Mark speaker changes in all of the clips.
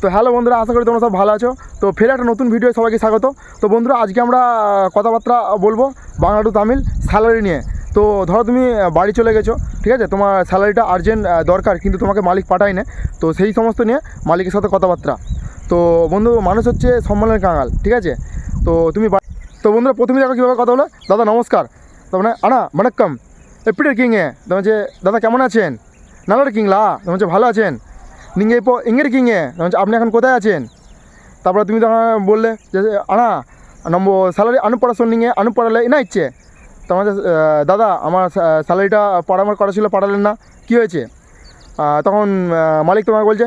Speaker 1: তো হ্যালো বন্ধুরা, আশা করি তোমরা সব ভালো আছো। তো ফের একটা নতুন ভিডিও সবাইকে স্বাগত। তো বন্ধুরা, আজকে আমরা কথাবার্তা বলব বাংলা টু তামিল স্যালারি নিয়ে। তো ধরো তুমি বাড়ি চলে গেছো, ঠিক আছে? তোমার স্যালারিটা আর্জেন্ট দরকার, কিন্তু তোমাকে মালিক পাঠায় না। তো সেই সমস্ত নিয়ে মালিকের সাথে কথাবার্তা। তো বন্ধু, মানুষ হচ্ছে সম্মানের কাঙাল, ঠিক আছে? তো তুমি তো বন্ধুরা, প্রথমে দেখো কীভাবে কথা বলো। দাদা, নমস্কার। তো মানে আনা বানাকম এপ্রিল কিংয়ে তোমার যে, দাদা কেমন আছেন? নালার কিংলা, তোমার যে ভালো আছেন? நீங்கள் இப்போ எங்கே இருக்கீங்க তোমার যে আপনি এখন কোথায় আছেন তারপরে তুমি তখন বললে যে আনা நம்ம স্যালারি আনুপড়া சொன்னீங்க আনুপড়ালে என்ன ইচ্ছে তোমার যে, আহ, দাদা আমার স্যালারিটা পাড়ামার করা ছিল পাঠালেন না কী হয়েছে আহ, তখন আহ, মালিক তোমাকে বলছে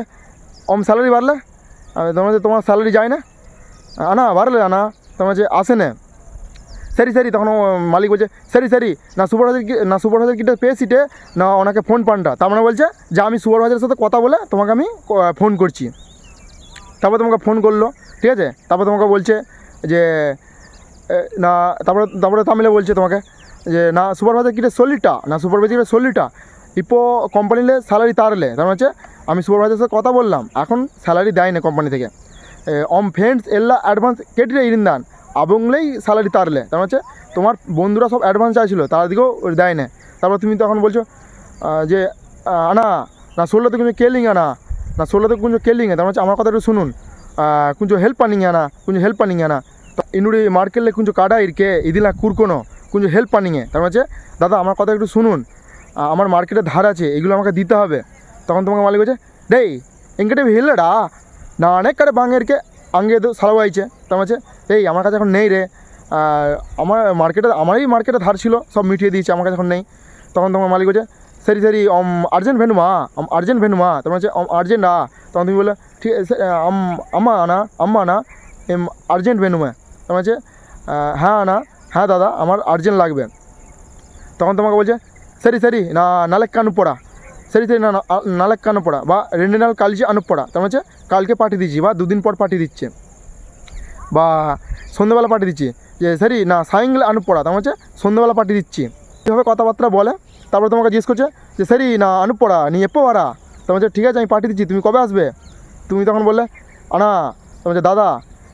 Speaker 1: অম স্যালারি বাড়লে আহ, তোমার যে তোমার স্যালারি যায় না আনা বাড়লে আনা তোমার যে আসে না সারি সারি তখন মালিক বলছে সারি সারি না সুপার কি না সুপার হাজার কিটা পেয়েছিটে না ওনাকে ফোন পানটা তার মানে বলছে যে আমি সুপার সাথে কথা বলে তোমাকে আমি ফোন করছি তারপর তোমাকে ফোন করল ঠিক আছে? তারপর তোমাকে বলছে যে না তারপরে তারপরে তামিলে বলছে তোমাকে, যে, না, সুপারভাইজার কিটা চল্লিশটা না, সুপারভাইজার কিটে ইপো কোম্পানিলে স্যালারি তারলে, তার মানে হচ্ছে, আমি সুপারভাইজার সাথে কথা বললাম, এখন স্যালারি দেয় না কোম্পানি থেকে অম ফ্রেন্ডস এল্লা অ্যাডভান্স কেটে ইরিন্দান আবংলেই স্যালারি তারলে। তার মানে হচ্ছে তোমার বন্ধুরা সব অ্যাডভান্স চাইছিল, তার দিকেও দেয় না তারপর তুমি তখন বলছো যে আনা, না ষোলোতে কুঞ্জ কেলিং আনা, না ষোলোতে কুঞ্জ কেলিং তার মানে হচ্ছে আমার কথা একটু শুনুন। কুঞ্জ হেল্প পানিং আনা, কুঞ্জ হেল্প পানিং আনা। ইনুড়ি মার্কেটলে কুঞ্জ কাটা ইরকে, ইদিলা কুরকোনো, কুঞ্জ হেল্প পানিংয়ে তার মানে হচ্ছে, দাদা, আমার কথা একটু শুনুন। আমার মার্কেটে ধার আছে, এগুলো আমাকে দিতে হবে। তখন তোমাকে মালিক বলছে ডেই এঙ্কেটে হেলডা না অনেক কারে বাঙেরকে আঙ্গে সারা বাইছে তার মাঝে, এই, আমার কাছে এখন নেই রে। আমার মার্কেটে, আমারই মার্কেটে ধার ছিল, সব মিটিয়ে দিয়েছে, আমার কাছে এখন নেই। তখন তোমার মালিক বলছে, সেরি সেরি অম আর্জেন্ট ভেনু মা আর্জেন্ট ভেনু মা। তোমার হচ্ছে আর্জেন্ট আ তখন তুমি বলে ঠিক আম, আম্মা আনা আম্মা আনা এম আর্জেন্ট ভেনু মা। তোমার হচ্ছে হ্যাঁ আনা হ্যাঁ দাদা, আমার আর্জেন্ট লাগবে। তখন তোমাকে বলছে, সেরি সেরি, না নালেক কানু পড়া। సరి సరి నలక్క అనుపడ বা రెండు నెలలు కలిసి అనుపడ তার হচ্ছে কালকে পাঠিয়ে দিচ্ছি বা দুদিন পর পাঠিয়ে দিচ্ছে বা সন্ধ্যেবেলা পাঠিয়ে দিচ্ছি যে সরি না সাইঙ্গলে অনুপড়া তার হচ্ছে সন্ধ্যেবেলা পাঠিয়ে দিচ্ছি এভাবে কথাবার্তা বলে তারপরে তোমাকে জিজ্ঞেস করছে যে সরি না আনুপড়া নিয়ে এপো আরা তোমার হচ্ছে ঠিক আছে আমি পাঠিয়ে দিচ্ছি তুমি কবে আসবে তুমি তখন বললে আনা তোমার হচ্ছে দাদা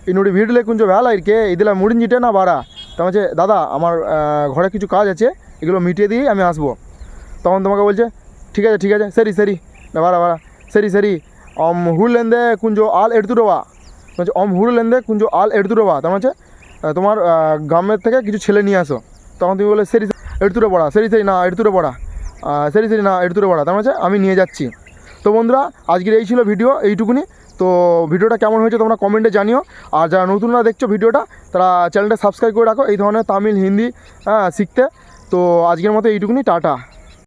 Speaker 1: ইনুড়ি ভিড় লেখুঞ্জ ভেলা কে ইদিলা মুড়িঞ্জিটে না বাড়া তোমার হচ্ছে দাদা আমার ঘরে কিছু কাজ আছে এগুলো মিটিয়ে দিয়েই আমি আসব তখন তোমাকে বলছে ঠিক আছে ঠিক আছে। Sorry sorry. இந்த বাড়া வர সরি অম அம் লেনদে কুঞ্জো আল எடுতুটো বা। মানে হচ্ছে অম লেনদে কুঞ্জো আল எடுத்துটো বা। তার মানে তোমার গ্রামের থেকে কিছু ছেলে নিয়ে আসো। তখন তুমি বলে সেরি এড়তুটো পড়া সেরি সেরি, না এড়তুটো পড়া সেরি সেরি, না এড়তুটো পড়া তার মানে আমি নিয়ে যাচ্ছি। তো বন্ধুরা, আজকের এই ছিল ভিডিও এইটুকুনি। তো ভিডিওটা কেমন হয়েছে তোমরা কমেন্টে জানিও। আর যারা নতুনরা দেখছ ভিডিওটা, তারা চ্যানেলটা সাবস্ক্রাইব করে রাখো। এই ধরনের তামিল, হিন্দি হ্যাঁ, শিখতে। তো আজকের মতো এইটুকুনি। টাটা।